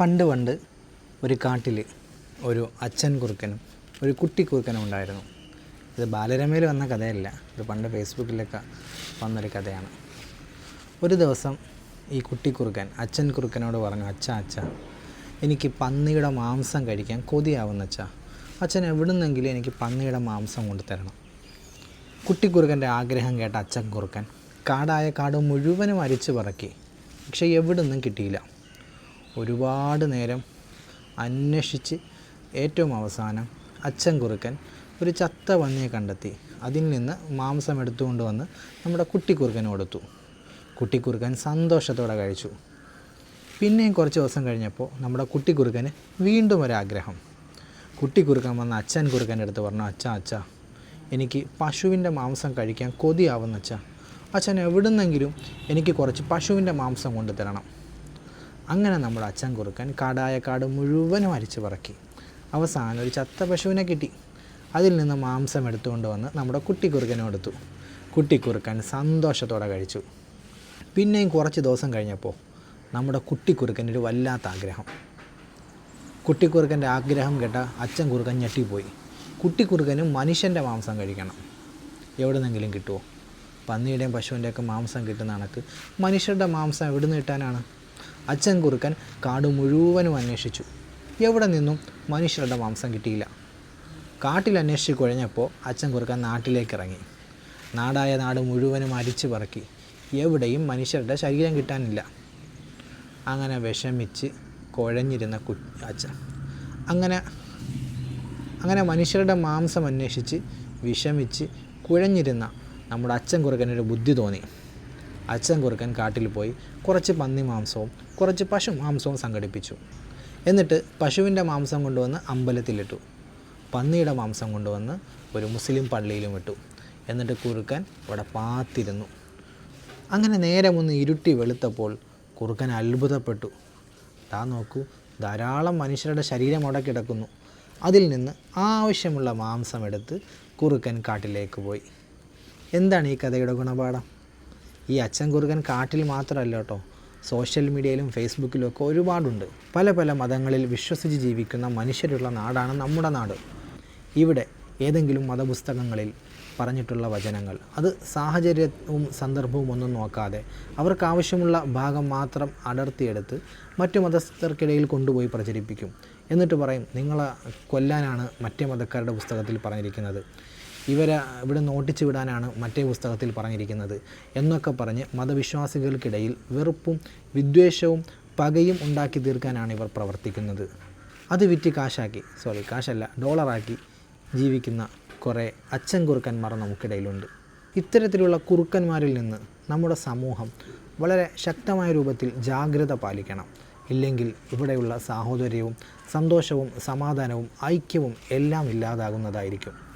പണ്ട് പണ്ട് ഒരു കാട്ടിൽ ഒരു അച്ഛൻ കുറുക്കനും ഒരു കുട്ടി കുറുക്കനും ഉണ്ടായിരുന്നു. ഇത് ബാലരമയിൽ വന്ന കഥയല്ല ഇത് പണ്ട് ഫേസ്ബുക്കിലൊക്കെ വന്നൊരു കഥയാണ്. ഒരു ദിവസം ഈ കുട്ടി കുറുക്കൻ അച്ഛൻ കുറുക്കനോട് പറഞ്ഞു അച്ഛ അച്ഛ എനിക്ക് പന്നിയുടെ മാംസം കഴിക്കാൻ കൊതിയാവുന്ന അച്ഛ. അച്ഛൻ എവിടുന്നെങ്കിലും എനിക്ക് പന്നിയുടെ മാംസം കൊണ്ട് തരണം കുട്ടിക്കുറുക്കന്റെ ആഗ്രഹം കേട്ട അച്ഛൻ കുറുക്കൻ കാടായ കാട് മുഴുവനും അരിച്ചു പറക്കി. പക്ഷേ എവിടുന്നും കിട്ടിയില്ല. ഒരുപാട് നേരം അന്വേഷിച്ച് ഏറ്റവും അവസാനം അച്ഛൻ കുറുക്കൻ ഒരു ചത്ത പന്നിയെ കണ്ടെത്തി. അതിൽ നിന്ന് മാംസം എടുത്തുകൊണ്ട് വന്ന് നമ്മുടെ കുട്ടിക്കുറുക്കന് കൊടുത്തു. കുട്ടിക്കുറുക്കൻ സന്തോഷത്തോടെ കഴിച്ചു. പിന്നെയും കുറച്ച് ദിവസം കഴിഞ്ഞപ്പോൾ നമ്മുടെ കുട്ടിക്കുറുക്കന് വീണ്ടും ഒരാഗ്രഹം. കുട്ടിക്കുറുക്കൻ വന്ന അച്ഛൻ കുറുക്കന്റെ അടുത്ത് പറഞ്ഞു അച്ഛ അച്ഛ എനിക്ക് പശുവിന്റെ മാംസം കഴിക്കാൻ കൊതിയാവുന്ന അച്ഛ അച്ഛൻ എവിടുന്നെങ്കിലും എനിക്ക് കുറച്ച് പശുവിന്റെ മാംസം കൊണ്ട് തരണം അങ്ങനെ നമ്മുടെ അച്ഛൻ കുറുക്കൻ കാടായ കാട് മുഴുവനും അരിച്ചു പറക്കി. അവസാനം ഒരു ചത്ത പശുവിനെ കിട്ടി. അതിൽ നിന്ന് മാംസം എടുത്തുകൊണ്ട് വന്ന് നമ്മുടെ കുട്ടിക്കുറുക്കനെ എടുത്തു. കുട്ടിക്കുറുക്കൻ സന്തോഷത്തോടെ കഴിച്ചു. പിന്നെയും കുറച്ച് ദിവസം കഴിഞ്ഞപ്പോൾ നമ്മുടെ കുട്ടിക്കുറുക്കനൊരു വല്ലാത്ത ആഗ്രഹം. കുട്ടിക്കുറുക്കന്റെ ആഗ്രഹം കേട്ട അച്ഛൻ കുറുക്കൻ ഞെട്ടിപ്പോയി. കുട്ടിക്കുറുക്കന് മനുഷ്യന്റെ മാംസം കഴിക്കണം. എവിടെ നിന്നെങ്കിലും കിട്ടുമോ പന്നിയുടെയും പശുവിന്റെയൊക്കെ മാംസം കിട്ടുന്ന കണക്ക് മനുഷ്യരുടെ മാംസം എവിടെ നിന്ന് കിട്ടാനാണ്? അച്ഛൻ കുറുക്കൻ കാട് മുഴുവനും അന്വേഷിച്ചു. എവിടെ നിന്നും മനുഷ്യരുടെ മാംസം കിട്ടിയില്ല. കാട്ടിൽ അന്വേഷിച്ച് കുഴഞ്ഞപ്പോൾ അച്ഛൻ കുറുക്കൻ നാട്ടിലേക്ക് ഇറങ്ങി നാടായ നാട് മുഴുവനും അരിച്ചു പറക്കി. എവിടെയും മനുഷ്യരുടെ ശരീരം കിട്ടാനില്ല. അങ്ങനെ വിഷമിച്ച് കുഴഞ്ഞിരുന്ന കു അച്ഛൻ അങ്ങനെ അങ്ങനെ മനുഷ്യരുടെ മാംസം അന്വേഷിച്ച് വിഷമിച്ച് കുഴഞ്ഞിരുന്ന നമ്മുടെ അച്ഛൻ കുറുക്കനൊരു ബുദ്ധി തോന്നി. അച്ഛൻ കുറുക്കൻ കാട്ടിൽ പോയി കുറച്ച് പന്നി മാംസവും കുറച്ച് പശു മാംസവും സംഘടിപ്പിച്ചു. എന്നിട്ട് പശുവിന്റെ മാംസം കൊണ്ടുവന്ന് അമ്പലത്തിലിട്ടു. പന്നിയുടെ മാംസം കൊണ്ടുവന്ന് ഒരു മുസ്ലിം പള്ളിയിലും ഇട്ടു. എന്നിട്ട് കുറുക്കൻ അവിടെ പാത്തിരുന്നു. അങ്ങനെ നേരെ ഒന്ന് ഇരുട്ടി വെളുത്തപ്പോൾ കുറുക്കൻ അത്ഭുതപ്പെട്ടു. താ നോക്കൂ ധാരാളം മനുഷ്യരുടെ ശരീരം അവിടെ കിടക്കുന്നു. അതിൽ നിന്ന് ആവശ്യമുള്ള മാംസം എടുത്ത് കുറുക്കൻ കാട്ടിലേക്ക് പോയി. എന്താണ് ഈ കഥയുടെ ഗുണപാഠം? ഈ അച്ഛൻ കുറുക്കൻ കാട്ടിൽ മാത്രമല്ല കേട്ടോ. സോഷ്യൽ മീഡിയയിലും ഫേസ്ബുക്കിലും ഒക്കെ ഒരുപാടുണ്ട്. പല പല മതങ്ങളിൽ വിശ്വസിച്ച് ജീവിക്കുന്ന മനുഷ്യരുള്ള നാടാണ് നമ്മുടെ നാട്. ഇവിടെ ഏതെങ്കിലും മതപുസ്തകങ്ങളിൽ പറഞ്ഞിട്ടുള്ള വചനങ്ങൾ അത് സാഹചര്യവും സന്ദർഭവും ഒന്നും നോക്കാതെ അവർക്ക് ആവശ്യമുള്ള ഭാഗം മാത്രം അടർത്തിയെടുത്ത് മറ്റു മതസ്ഥർക്കിടയിൽ കൊണ്ടുപോയി പ്രചരിപ്പിക്കും. എന്നിട്ട് പറയും നിങ്ങളെ കൊല്ലാനാണ് മറ്റേ മതക്കാരുടെ പുസ്തകത്തിൽ പറഞ്ഞിരിക്കുന്നത്. ഇവരെ ഇവിടെ നോട്ടിച്ചു വിടാനാണ് മറ്റേ പുസ്തകത്തിൽ പറഞ്ഞിരിക്കുന്നത് എന്നൊക്കെ പറഞ്ഞ് മതവിശ്വാസികൾക്കിടയിൽ വെറുപ്പും വിദ്വേഷവും പകയും ഉണ്ടാക്കി തീർക്കാനാണ് ഇവർ പ്രവർത്തിക്കുന്നത്. അത് വിറ്റ് കാശാക്കി സോറി കാശല്ല ഡോളറാക്കി ജീവിക്കുന്ന കുറേ അച്ഛൻ കുറുക്കന്മാർ നമുക്കിടയിലുണ്ട്. ഇത്തരത്തിലുള്ള കുറുക്കന്മാരിൽ നിന്ന് നമ്മുടെ സമൂഹം വളരെ ശക്തമായ രൂപത്തിൽ ജാഗ്രത പാലിക്കണം. ഇല്ലെങ്കിൽ ഇവിടെയുള്ള സാഹോദര്യവും സന്തോഷവും സമാധാനവും ഐക്യവും എല്ലാം ഇല്ലാതാകുന്നതായിരിക്കും.